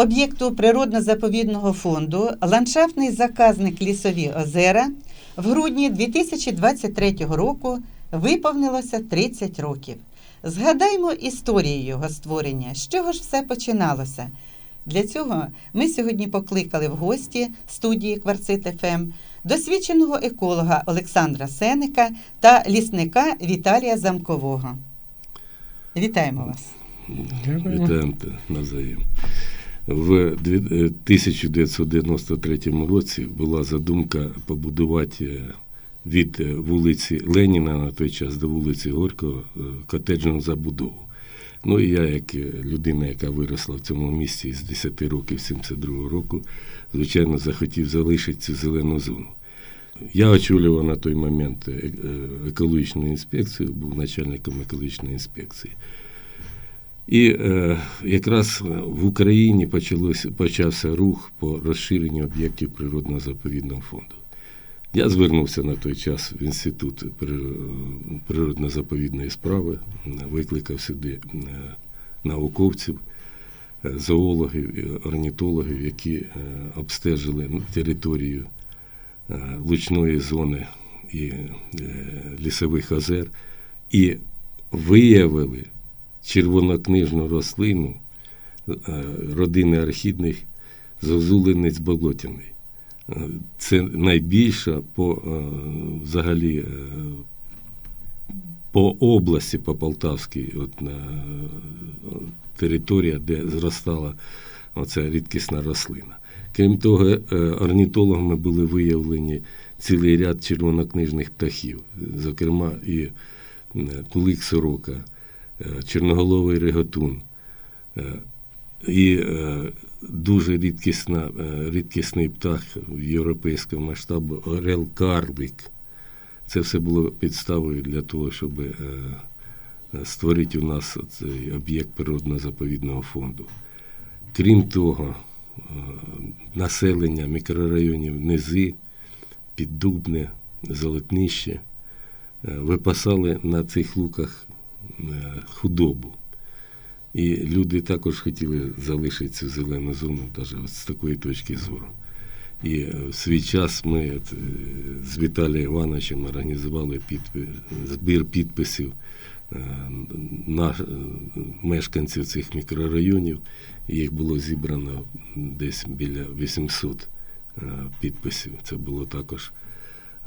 об'єкту природно-заповідного фонду ландшафтний заказник Лісові озера в грудні 2023 року виповнилося 30 років. Згадаймо історію його створення, з чого ж все починалося. Для цього ми сьогодні покликали в гості студії Кварцит ФМ досвідченого еколога Олександра Сеника та лісника Віталія Замкового. Вітаємо вас! Вітаємо навзаєм. В е, 1993 році була задумка побудувати е, від е, вулиці Леніна на той час до вулиці Горького е, котеджну забудову. Ну і я, як е, людина, яка виросла в цьому місті з 10 років 72-го року, звичайно, захотів залишити цю зелену зону. Я очолював на той момент е, е, екологічну інспекцію, був начальником екологічної інспекції. І е, якраз в Україні почалось, почався рух по розширенню об'єктів природного заповідного фонду. Я звернувся на той час в інститут прир- природно-заповідної справи, викликав сюди е, науковців, е, зоологів, орнітологів, які е, обстежили територію е, лучної зони і е, лісових озер і виявили червонокнижну рослину е, родини архідних зозулинець болотяний. Е, Це найбільша по е, взагалі по області, по Полтавській от, територія, де зростала оця рідкісна рослина. Крім того, орнітологами були виявлені цілий ряд червонокнижних птахів, зокрема і кулик сорока, чорноголовий реготун. Е, І е, дуже рідкісна, е, рідкісний птах в європейському масштабу орел карлик. Це все було підставою для того, щоб е, е, створити у нас цей об'єкт природно-заповідного фонду. Крім того, е, населення мікрорайонів Низи, Піддубне, Золотнище е, випасали на цих луках е, худобу. І люди також хотіли залишити цю зелену зону навіть з такої точки зору. І е, в свій час ми е, з Віталієм Івановичем організували підпи- збір підписів е, на е, мешканців цих мікрорайонів. Їх було зібрано десь біля 800 е, підписів. Це було також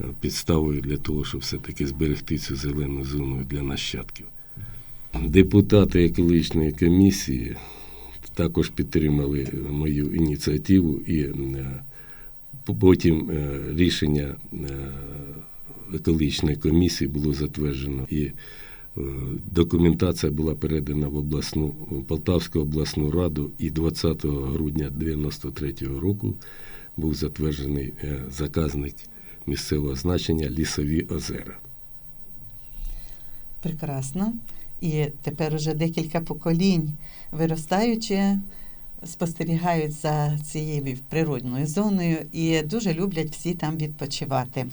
е, підставою для того, щоб все-таки зберегти цю зелену зону для нащадків. Депутати екологічної комісії також підтримали мою ініціативу і е, потім е, рішення е, екологічної комісії було затверджено і документація була передана в обласну Полтавську обласну раду і 20 грудня 93 року був затверджений заказник місцевого значення Лісові озера. Прекрасно. І тепер уже декілька поколінь, виростаючи, спостерігають за цією природною зоною і дуже люблять всі там відпочивати.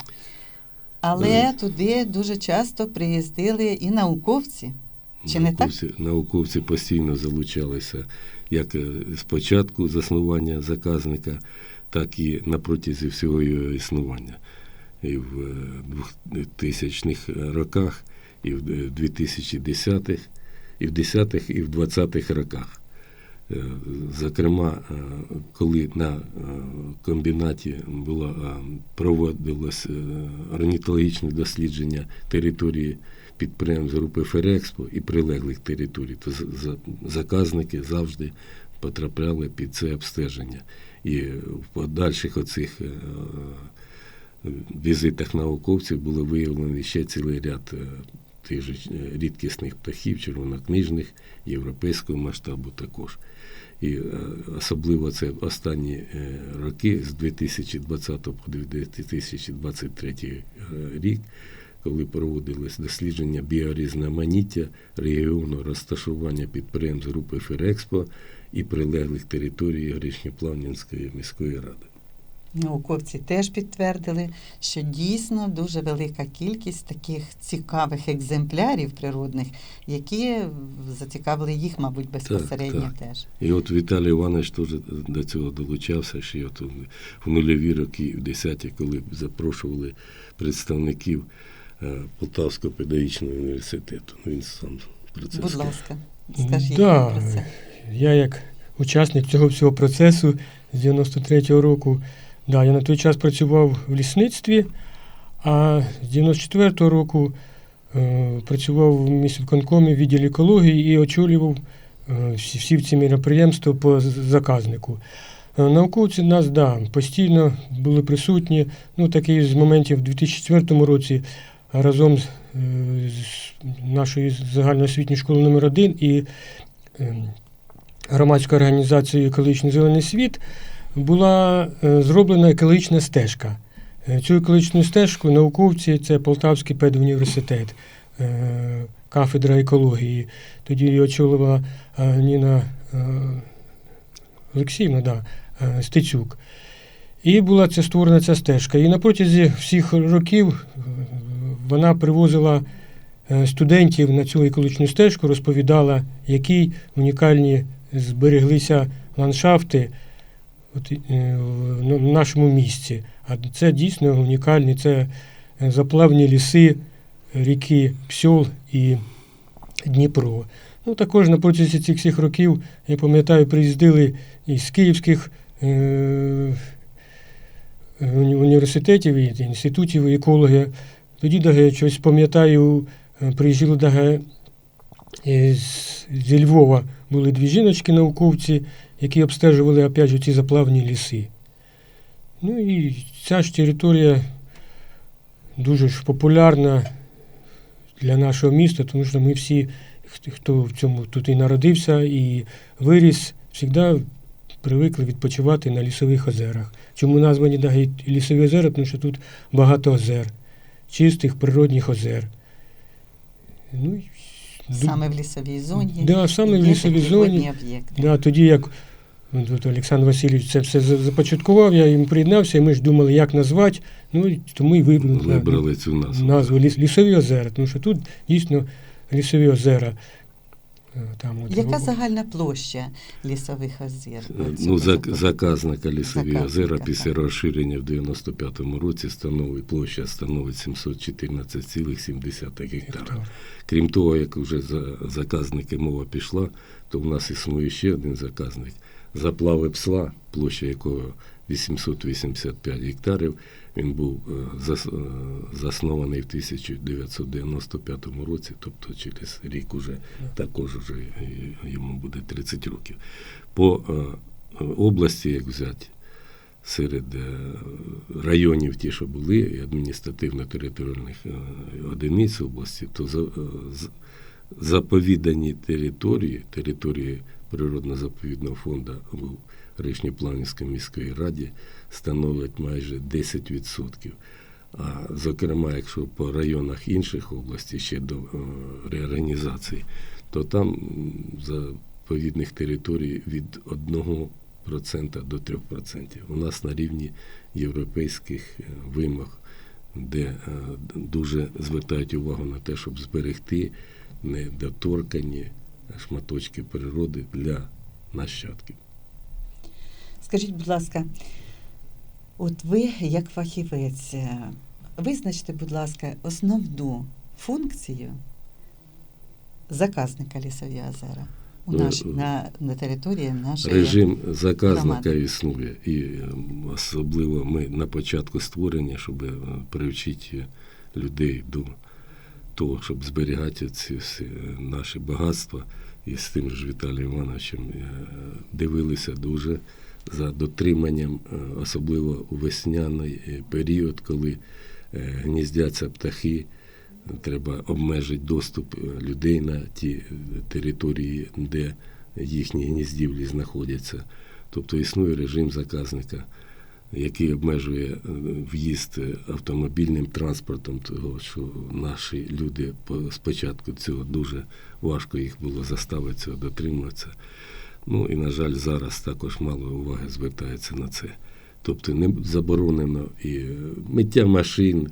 Але Мгм. туди дуже часто приїздили і науковці. Чи не так? науковці, науковці постійно залучалися як е, з початку заснування заказника, так і на протязі всього його існування. І в е, 2000-х роках, і в е, 2010-х, і в 10-х, і в 20-х роках. Е, Зокрема, е, коли на е, комбінаті було проводилось орнітологічне дослідження території підприємств групи Ферекспо і прилеглих територій, то заказники завжди потрапляли під це обстеження. І в подальших оцих візитах науковців було виявлено ще цілий ряд тих же рідкісних птахів, червонокнижних, європейського масштабу також. І е, особливо це останні е, роки з 2020 по 2023 е, рік, коли проводилось дослідження біорізноманіття регіону розташування підприємств групи Ферекспо і прилеглих територій Горішньоплавнянської міської ради. Науковці теж підтвердили, що дійсно дуже велика кількість таких цікавих екземплярів природних, які зацікавили їх, мабуть, безпосередньо так. теж. І от Віталій Іванович теж до цього долучався, ще от в нульові роки, в десяті, коли запрошували представників е, Полтавського педагогічного університету. Ну, Він сам про це Будь сказав. ласка, скажіть Да, про це. Я як учасник цього всього процесу з 93-го року, да, я на той час працював в лісництві, а з 94-го року е, працював в міськвиконкомі в відділі екології і очолював е, всі, ці міроприємства по заказнику. Е, Науковці нас да, постійно були присутні. Ну, такий з моментів в 2004 році разом з, е, з нашою загальноосвітньою школою номер 1 і ем, громадською організацією Екологічний зелений світ була е, зроблена екологічна стежка. Е, Цю екологічну стежку науковці це Полтавський педуніверситет, е, кафедра екології. Тоді її очолила Ніна Олексіївна, да, Стецюк. І була це створена ця стежка. І на протязі всіх років вона привозила студентів на цю екологічну стежку, розповідала, які унікальні збереглися ландшафти от, е, в нашому місці. А це дійсно унікальні, це е, заплавні ліси, ріки Псьол і Дніпро. Ну, також на протязі цих всіх років, я пам'ятаю, приїздили із київських е, університетів і інститутів екологи. Тоді даже, я щось пам'ятаю, е, приїжджали зі Львова були дві жіночки-науковці, які обстежували опять же, ці заплавні ліси. Ну і ця ж територія дуже ж популярна для нашого міста, тому що ми всі, хто в цьому тут і народився, і виріс, завжди привикли відпочивати на лісових озерах. Чому названі навіть лісові озера? Тому що тут багато озер, чистих природних озер. Ну, Саме в лісовій зоні. Да, саме в лісовій зоні. Да, тоді як от, Олександр Васильович це все започаткував, я їм приєднався, і ми ж думали, як назвати. Ну, тому і вибрали, Вибрали цю назву. назву ліс, лісові озера, тому що тут дійсно лісові озера. Е, Там, от, Яка загальна площа лісових озер? Е, Ну, зак- заказника лісові Заказника, озера так. після розширення в 95-му році становить площа становить 714,7 гектара. Крім того, як вже за заказники мова пішла, то в нас існує ще один заказник. Заплави псла, площа якого 885 гектарів. Він був е, е, заснований в 1995 році, тобто через рік уже також вже е, йому буде 30 років. По е, області, як взяти, серед районів, ті, що були, і адміністративно-територіальних одиниць області, то заповідані території, території природно-заповідного фонду в Ришньопланівській міській раді становлять майже 10%. А зокрема, якщо по районах інших областей ще до е, реорганізації, то там заповідних територій від 1% до 3%. У нас на рівні європейських е, вимог, де е, дуже звертають увагу на те, щоб зберегти недоторкані шматочки природи для нащадків. Скажіть, будь ласка, от ви, як фахівець, е, визначте, будь ласка, основну функцію заказника лісові озера у Ну, наш, е, на, на території нашої Режим заказника громади. існує, і ем, особливо ми на початку створення, щоб е, привчити людей до того, щоб зберігати ці всі е, наші багатства. І з тим ж Віталієм Івановичем е, дивилися дуже за дотриманням, е, особливо у весняний е, період, коли е, гніздяться птахи. Треба обмежити доступ людей на ті території, де їхні гніздівлі знаходяться. Тобто існує режим заказника, який обмежує в'їзд автомобільним транспортом, того, що наші люди спочатку цього дуже важко їх було заставити цього дотримуватися. Ну і, на жаль, зараз також мало уваги звертається на це. Тобто не заборонено і е, миття машин.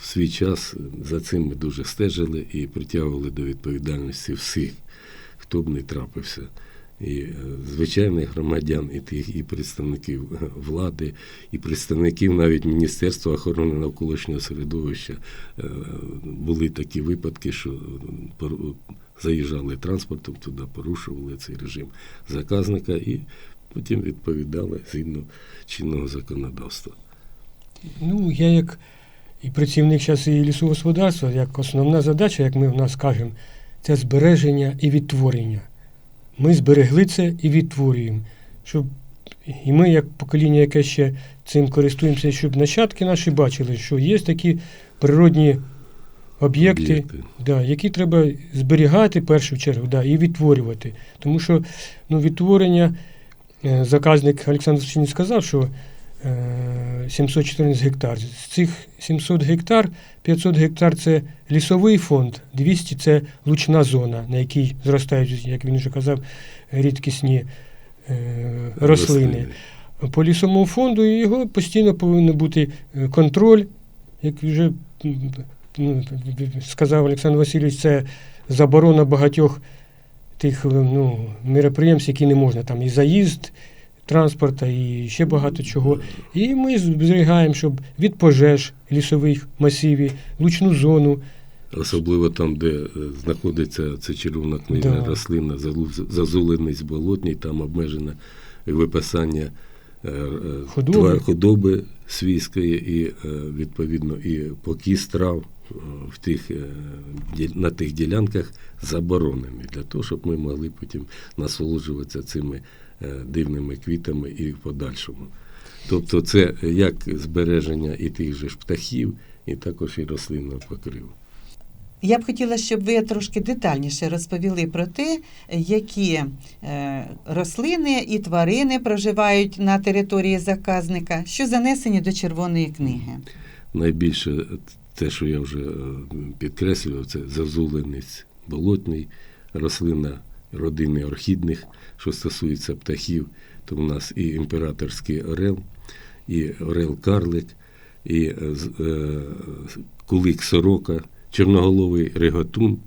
В свій час за цим ми дуже стежили і притягували до відповідальності всіх, хто б не трапився. І е, звичайних громадян, і тих, і представників е, влади, і представників навіть Міністерства охорони навколишнього середовища. Е, Були такі випадки, що заїжджали транспортом туди, порушували цей режим заказника і потім відповідали згідно чинного законодавства. Ну, я як і працівник зараз і лісогосподарства, як основна задача, як ми в нас кажемо, це збереження і відтворення. Ми зберегли це і відтворюємо. Щоб і ми, як покоління, яке ще цим користуємося, щоб нащадки наші бачили, що є такі природні об'єкти, да, які треба зберігати в першу чергу да, і відтворювати. Тому що ну, відтворення, е, заказник Олександр Сучиній сказав, що е, 714 гектар. З цих 700 гектар, 500 гектар це лісовий фонд, 200 це лучна зона, на якій зростають, як він вже казав, рідкісні е, рослини. По лісовому фонду його постійно повинен бути е, контроль, як вже ну, сказав Олександр Васильович, це заборона багатьох тих ну, мероприємств, які не можна. Там і заїзд транспорта, і ще багато чого. І ми зберігаємо, щоб від пожеж лісових масивів, лучну зону. Особливо там, де е, знаходиться ця червонокнижна Да. рослина, зазуленість болотній, там обмежене випасання е, е, Худоби. худоби свійської і, відповідно, і покіс трав в тих, на тих ділянках заборонені, для того, щоб ми могли потім насолоджуватися цими дивними квітами і в подальшому. Тобто це як збереження і тих же ж птахів, і також і рослинного покриву. Я б хотіла, щоб ви трошки детальніше розповіли про те, які е, рослини і тварини проживають на території заказника, що занесені до Червоної книги. найбільше те, що я вже е, підкреслював, це зазуленець болотний, рослина родини орхідних, що стосується птахів, то в нас і імператорський орел, і орел-карлик, і е, е, кулик сорока, чорноголовий реготун.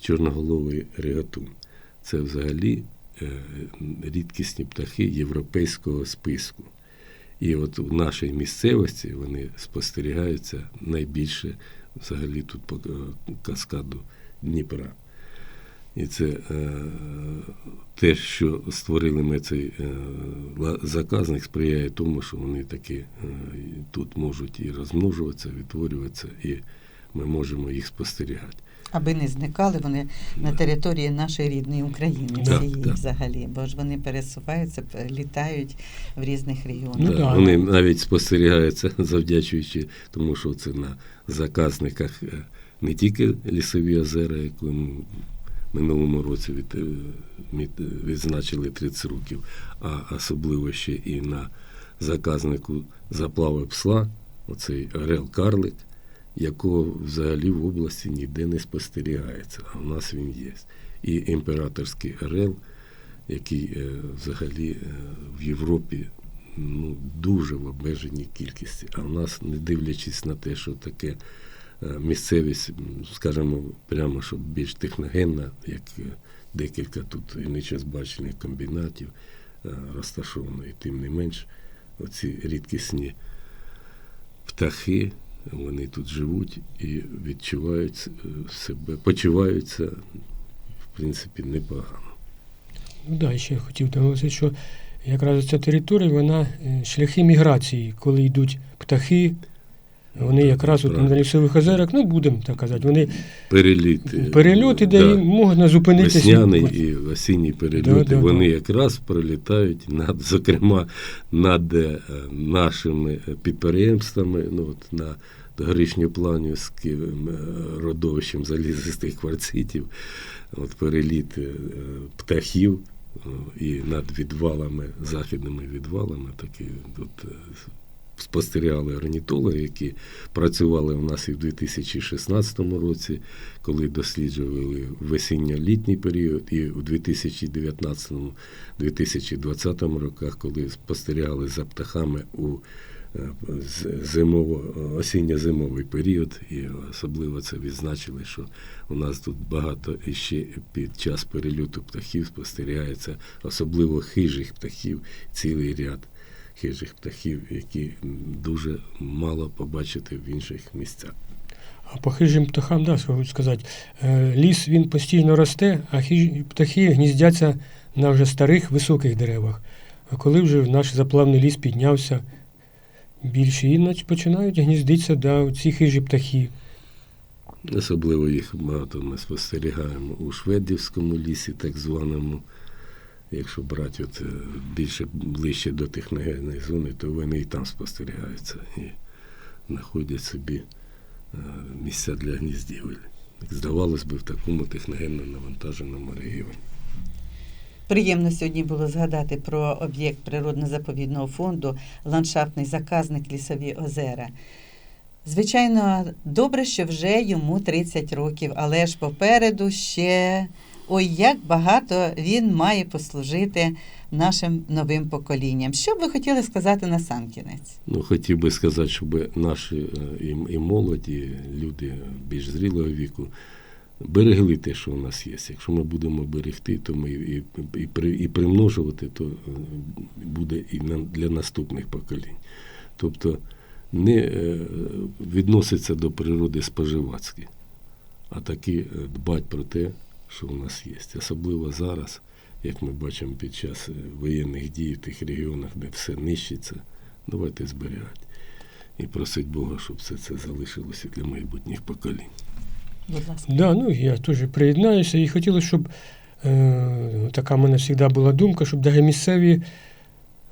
Чорноголовий реготун. Це взагалі е, рідкісні птахи європейського списку. І от в нашій місцевості вони спостерігаються найбільше взагалі тут по каскаду Дніпра. І це е, те, що створили ми цей е, заказник, сприяє тому, що вони таки е, тут можуть і розмножуватися, відтворюватися, і ми можемо їх спостерігати. Аби не зникали вони на території нашої рідної України, Да, всієї да. взагалі, бо ж вони пересуваються, літають в різних регіонах. Ну, Да, да. Вони навіть спостерігаються, завдячуючи тому, що це на заказниках не тільки лісові озера, які минулому році від, е, відзначили 30 років, а особливо ще і на заказнику заплави псла, оцей орел-карлик, якого взагалі в області ніде не спостерігається, а в нас він є. І імператорський орел, який е, взагалі е, в Європі ну, дуже в обмеженій кількості. А в нас, не дивлячись на те, що таке е, місцевість, скажімо, прямо що більш техногенна, як е, декілька тут нечезбачених комбінатів е, розташовано, і тим не менш, оці рідкісні птахи, вони тут живуть і відчувають е, себе, почуваються, в принципі, непогано. Ну да, ще хотів наголосити, що якраз ця територія, вона е, шляхи міграції, коли йдуть птахи, вони якраз от на лісових озерах, ну будемо так казати, вони Переліт. е, перельоти, де да. їм можна зупинитися. Весняний і осінній перельоти, Да, да, вони да. якраз пролітають над, зокрема, над е, нашими підприємствами, ну, от, на горішньопланівським е, родовищем залізистих кварцитів, от переліт е, птахів е, і над відвалами, західними відвалами, такі от, е, спостерігали орнітологи, які працювали у нас і в 2016 році, коли досліджували весінньо-літній період, і в 2019-2020 роках, коли спостерігали за птахами у е, зимово, осінньо-зимовий період, і особливо це відзначили, що у нас тут багато ще під час перельоту птахів спостерігається, особливо хижих птахів, цілий ряд хижих птахів, які дуже мало побачити в інших місцях. А по хижим птахам, да, сказати, е, ліс він постійно росте, а хижі птахи гніздяться на вже старих високих деревах. А коли вже наш заплавний ліс піднявся більше, і починають гніздитися да, ці хижі птахи. Особливо їх багато ми спостерігаємо у Шведівському лісі, так званому. Якщо брати от, е, більше ближче до техногенної зони, то вони і там спостерігаються і знаходять собі е, місця для гніздівель. Здавалось би, в такому техногенно навантаженому регіоні. Приємно сьогодні було згадати про об'єкт природно-заповідного фонду ландшафтний заказник Лісові озера. Звичайно, добре, що вже йому 30 років, але ж попереду ще ой, як багато він має послужити нашим новим поколінням. Що б ви хотіли сказати на сам кінець? Ну, хотів би сказати, щоб наші е, і, молоді, люди більш зрілого віку берегли те, що у нас є. Якщо ми будемо берегти, то ми і, і, і примножувати, то е, буде і для наступних поколінь. Тобто не е, відноситься до природи споживацьки, а таки дбати про те, що у нас є. Особливо зараз, як ми бачимо під час е, воєнних дій в тих регіонах, де все нищиться, давайте зберігати. І просить Бога, щоб все це залишилося для майбутніх поколінь. Будь ласка. Да, ну я теж приєднаюся і хотілося, щоб е, така в мене завжди була думка, щоб даже місцеві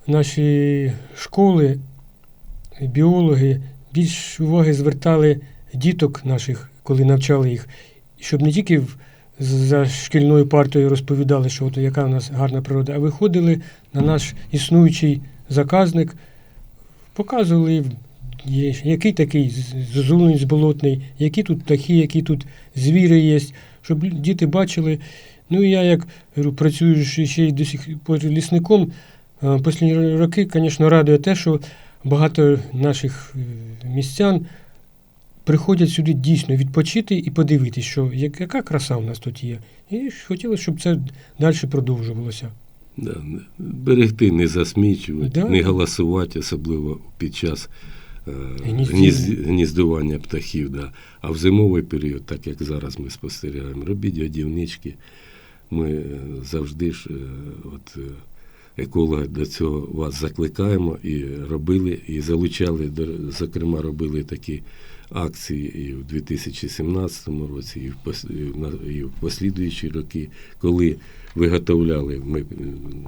наші школи, біологи більш уваги звертали діток наших, коли навчали їх, щоб не тільки в, за шкільною партою розповідали, що от яка у нас гарна природа, а виходили на наш існуючий заказник, показували, який такий з- зозулинець болотний, які тут птахи, які тут звіри є, щоб діти бачили. Ну і я, як працюю ще й до сих пор лісником, останні роки, звісно, радує те, що багато наших е, містян приходять сюди дійсно відпочити і подивитися, що яка краса в нас тут є. І хотілося, щоб це далі продовжувалося. Да, берегти, не засмічувати, Да. не голосувати, особливо під час е, гніздування птахів. Да. А в зимовий період, так як зараз ми спостерігаємо, робіть годівнички. Ми е, завжди ж, е, от, екологи до цього вас закликаємо і робили, і залучали, зокрема, робили такі акції і в 2017 році, і в, послідуючі роки, коли виготовляли ми е,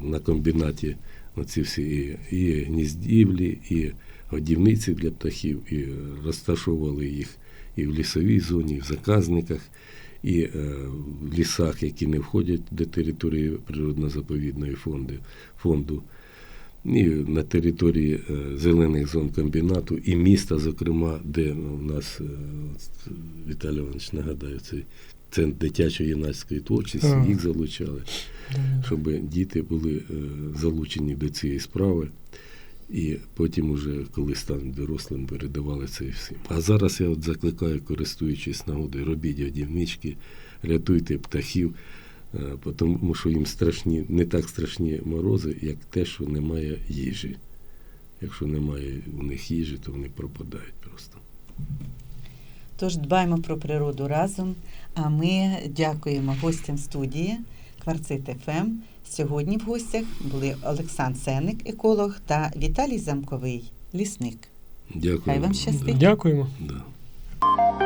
на комбінаті оці всі і, і гніздівлі, і годівниці для птахів, і розташовували їх і в лісовій зоні, і в заказниках, і е, в лісах, які не входять до території природно-заповідної фонду, фонду, і на території е, зелених зон комбінату, і міста, зокрема, де у нас е, Віталій Іванович нагадаю, цей центр дитячої юнацької творчості, Так. їх залучали щоб діти були е, залучені до цієї справи. І потім, уже, коли стануть дорослим, передавали це всім. А зараз я от закликаю, користуючись нагодою, робіть одівнички, рятуйте птахів, тому що їм страшні, не так страшні морози, як те, що немає їжі. Якщо немає у них їжі, то вони пропадають просто. Тож дбаємо про природу разом. А ми дякуємо гостям студії Кварцит ФМ. Сьогодні в гостях були Олександр Сеник, еколог, та Віталій Замковий, лісник. Дякую. Хай вам щастить. Дякуємо. Да.